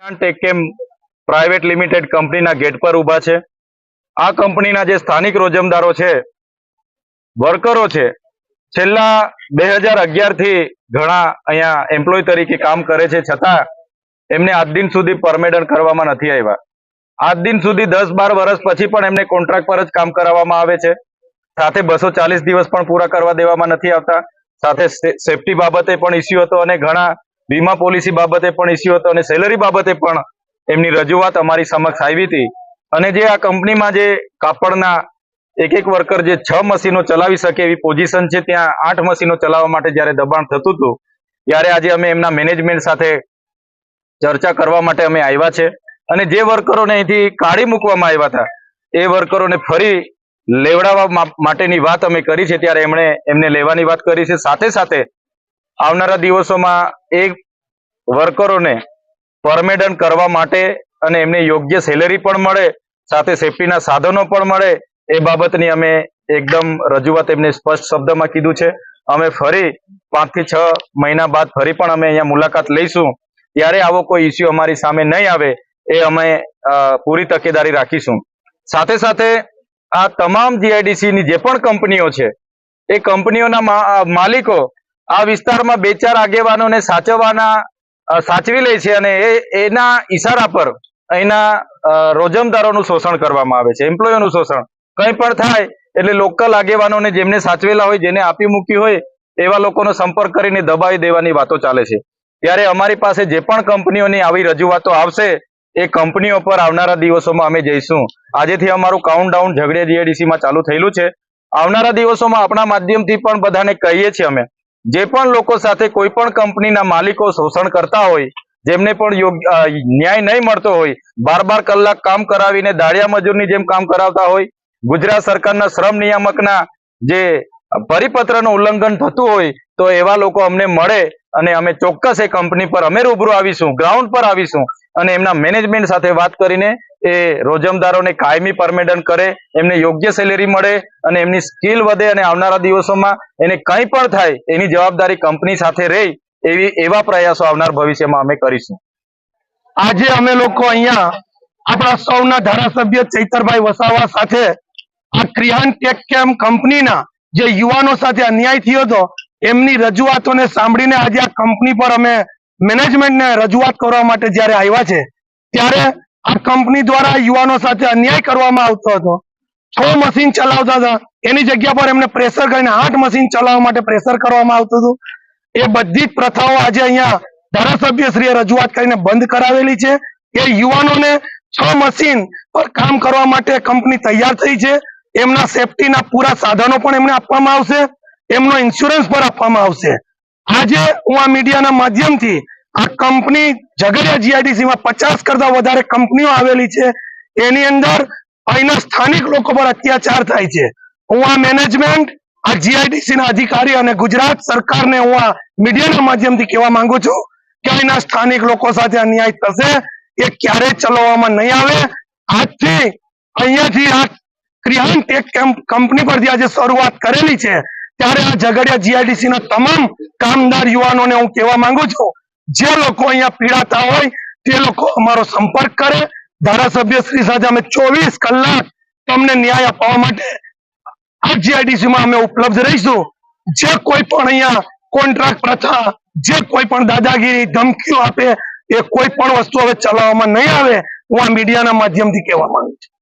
ટેકેમ private limited કંપનીના gate પર ઊભા છે. આ કંપનીના જે સ્થાનિક રોજમદારો છે વર્કરો છેલ્લા બે હજાર અગિયારથી ઘણા અહીંયા એમ્પ્લોય તરીકે કામ કરે છે. છતાં એમને આજ દિન સુધી પરમેડન કરવામાં નથી આવ્યા. આજ દિન સુધી દસ બાર વર્ષ પછી પણ એમને કોન્ટ્રાક્ટ પર જ કામ કરાવવામાં આવે છે. સાથે બસો ચાલીસ દિવસ પણ પૂરા કરવા દેવામાં નથી આવતા. સાથે સેફટી બાબતે પણ ઇસ્યુ હતો અને ઘણા વીમા પોલિસી બાબતે પણ ઇસ્યુ હતો અને સેલરી બાબતે પણ એમની રજૂઆત અમારી સમક્ષ આવી હતી. અને જે આ કંપનીમાં જે કાપડના એક એક વર્કર જે છ મશીનો ચલાવી શકે એવી પોઝિશન છે, ત્યાં આઠ મશીનો ચલાવવા માટે જ્યારે દબાણ થતું હતું, ત્યારે આજે અમે એમના મેનેજમેન્ટ સાથે ચર્ચા કરવા માટે અમે આવ્યા છે. અને જે વર્કરોને અહીંથી કાઢી મૂકવામાં આવ્યા હતા, એ વર્કરોને ફરી લેવડાવવા માટેની વાત અમે કરી છે, ત્યારે એમણે એમને લેવાની વાત કરી છે. સાથે સાથે આવનારા દિવસોમાં એ વર્કરોને પરમેડન કરવા માટે અને એમને યોગ્ય સેલેરી પણ મળે, સાથે સેફટીના સાધનો પણ મળે, એ બાબતની અમે એકદમ રજૂઆત એમને સ્પષ્ટ શબ્દમાં કીધું છે. અમે ફરી પાંચથી છ મહિના બાદ ફરી પણ અમે અહીંયા મુલાકાત લઈશું. ત્યારે આવો કોઈ ઇસ્યુ અમારી સામે નહીં આવે, એ અમે પૂરી તકેદારી રાખીશું. સાથે સાથે આ તમામ જીઆઈડીસીની જે પણ કંપનીઓ છે, એ કંપનીઓના માલિકો આ વિસ્તારમાં બે ચાર આગેવાનોને સાચવવાના સાચવી લે છે અને એ, એના ઈશારા પર અહીંના રોજમદારોનું શોષણ કરવામાં આવે છે એમ્પ્લોયનું શોષણ. કંઈ પણ થાય એટલે લોકલ આગેવાનોને જેમને સાચવેલા હોય, જેને આપી મૂકી હોય, એવા લોકોનો સંપર્ક કરીને દબાવી દેવાની વાતો ચાલે છે. ત્યારે અમારી પાસે જે પણ કંપનીઓની આવી રજૂઆતો આવશે, એ કંપનીઓ પર આવનારા દિવસોમાં અમે જઈશું. આજેથી અમારું કાઉન્ટડાઉન ઝઘડિયા ઝઘડે માં ચાલુ થયેલું છે. આવનારા દિવસોમાં આપણા માધ્યમથી પણ બધાને કહીએ છીએ અમે જે પણ લોકો સાથે કોઈ પણ કંપનીના માલિકો શોષણ કરતા હોય, જેમને પણ ન્યાય નહીં મળતો હોય બાર બાર કલાક કામ કરાવીને દાળિયા મજૂરની જેમ કામ કરાવતા હોય, ગુજરાત સરકારના શ્રમ નિયામકના જે પરિપત્રનું ઉલ્લંઘન થતું હોય, તો એવા લોકો અમને મળે અને અમે ચોક્કસ એ કંપની પર અમે રૂબરૂ આવીશું, ગ્રાઉન્ડ પર આવીશું અને એમના મેનેજમેન્ટ સાથે વાત કરીને એ રોજમદારોને કાયમી પરમેડન કરે, એમને યોગ્ય સેલેરી મળે અને એમની સ્કિલ વધે અને આવનારા દિવસોમાં એને કંઈ પણ થાય, એની જવાબદારી કંપની સાથે રહી એવી, એવા પ્રયાસો આવનાર ભવિષ્યમાં અમે કરીશું. આજે અમે લોકો અહીંયા આપણા સૌના ધારાસભ્ય ચૈતરભાઈ વસાવા સાથે આ ક્રિયાન ટેક કેમ કંપનીના જે યુવાનો સાથે અન્યાય થયો હતો, એમની રજૂઆતોને સાંભળીને આજે આ કંપની પર અમે મેનેજમેન્ટને રજૂઆત કરવા માટે જ્યારે આવ્યા છે, ત્યારે આ કંપની દ્વારા યુવાનો સાથે અન્યાય કરવામાં આવતો હતો. છ મશીન ચલાવતા હતા. એની જગ્યા પર એમને પ્રેશર કરીને આઠ મશીન ચલાવવા માટે પ્રેશર કરવામાં આવતું હતું. એ બધી જ પ્રથાઓ આજે અહીંયા ધારાસભ્યશ્રીએ રજૂઆત કરીને બંધ કરાવેલી છે. એ યુવાનોને છ મશીન પર કામ કરવા માટે કંપની તૈયાર થઈ છે. એમના સેફટીના પૂરા સાધનો પણ એમને આપવામાં આવશે. એમનો ઇન્સ્યોરન્સ પણ આપવામાં આવશે. આજે હું આ મીડિયાના માધ્યમથી આ કંપની ઝઘડિયા જીઆઈડીસી માં પચાસ કરતા વધારે કંપનીઓ આવેલી છે. એની અંદર અહીંના સ્થાનિક લોકો પર અત્યાચાર થાય છે. હું આ મેનેજમેન્ટ આ જીઆઈડીસી ના અધિકારી અને ગુજરાત સરકારને હું આ મીડિયાના માધ્યમથી કહેવા માંગુ છું કે અહીંના સ્થાનિક લોકો સાથે અન્યાય થશે. એ ક્યારેય ચલાવવામાં નહીં આવે. આજથી અહીંયાથી આ ક્રિયાન ટેક કંપની પરથી આજે શરૂઆત કરેલી છે. ત્યારે આ ઝઘડિયા જીઆઈડીસી ના તમામ કામદાર યુવાનોને હું કહેવા માંગુ છું જે લોકો અહીંયા પીડાતા હોય, તે લોકો અમારો સંપર્ક કરે. ધારાસભ્ય શ્રી સાથે અમે ચોવીસ કલાક તમને ન્યાય અપાવવા માટે આ જીઆઈડીસી અમે ઉપલબ્ધ રહીશું. જે કોઈ પણ અહીંયા કોન્ટ્રાક્ટ પ્રથા, જે કોઈ પણ દાદાગીરી, ધમકીઓ આપે, એ કોઈ પણ વસ્તુ હવે ચલાવવામાં નહીં આવે, હું આ મીડિયાના માધ્યમથી કહેવા માંગુ છું.